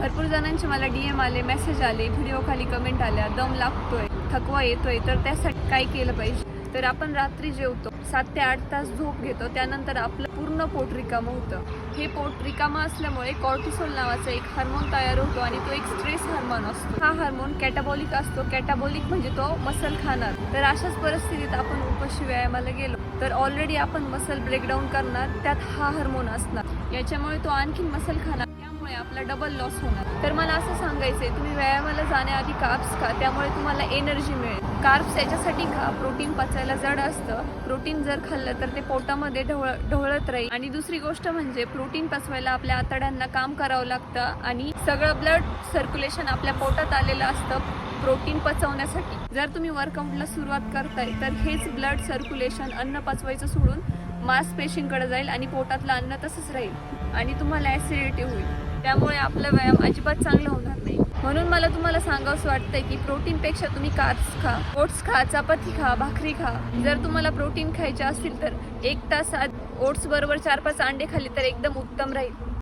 भरपूर जणांचे मला डी एम आले मेसेज आले व्हिडिओ खाली कमेंट आल्या दम लागतोय थकवा येतोय तर त्यासाठी काय केलं पाहिजे? तर आपण रात्री जेवतो सात ते आठ तास झोप घेतो त्यानंतर आपलं पूर्ण पोट रिकामं होतं. हे पोट रिकामं असल्यामुळे कॉर्टिसोल नावाचा एक हार्मोन तयार होतो आणि तो एक स्ट्रेस हार्मोन असतो. हा हार्मोन कॅटाबॉलिक असतो. कॅटाबॉलिक म्हणजे तो मसल खाणार. तर अशाच परिस्थितीत आपण उपशी व्यायामाला गेलो तर ऑलरेडी आपण मसल ब्रेकडाऊन करणार त्यात हा हार्मोन असणार. याच्यामुळे तो आणखीन मसल खाणार. व्यायामामुळे आपला डबल लॉस होणार. तर मला असं सांगायचंय तुम्ही व्यायामाला जाण्याआधी कार्ब्स खा त्यामुळे तुम्हाला एनर्जी मिळेल. कार्ब्स याच्यासाठी खा प्रोटीन पचायला जड असतं. प्रोटीन जर खाल्लं तर ते पोटामध्ये ढवळ ढवळत राहील. आणि दुसरी गोष्ट म्हणजे प्रोटीन पचवायला आपल्या आतड्यांना काम करावं लागतं आणि सगळं ब्लड सर्क्युलेशन आपल्या पोटात आलेलं असतं. प्रोटीन पचवण्यासाठी. जर तुम्ही वर्कआउटला सुरुवात करताय तर हेच ब्लड सर्क्युलेशन अन्न पचवायचं सोडून मांसपेशींकडे जाईल आणि पोटातलं अन्न तसंच राहील आणि तुम्हाला ॲसिडिटी होईल. त्यामुळे आपला व्यायाम अजिबात चांगला होणार नाही. म्हणून मला तुम्हाला सांगावंसं वाटतंय की प्रोटीनपेक्षा तुम्ही कार्ब्स खा. ओट्स खा चपाती खा भाकरी खा. जर तुम्हाला प्रोटीन खायचे असतील तर एक तास आत ओट्स बरोबर चार पाच अंडे खाल्ले तर एकदम उत्तम राहील.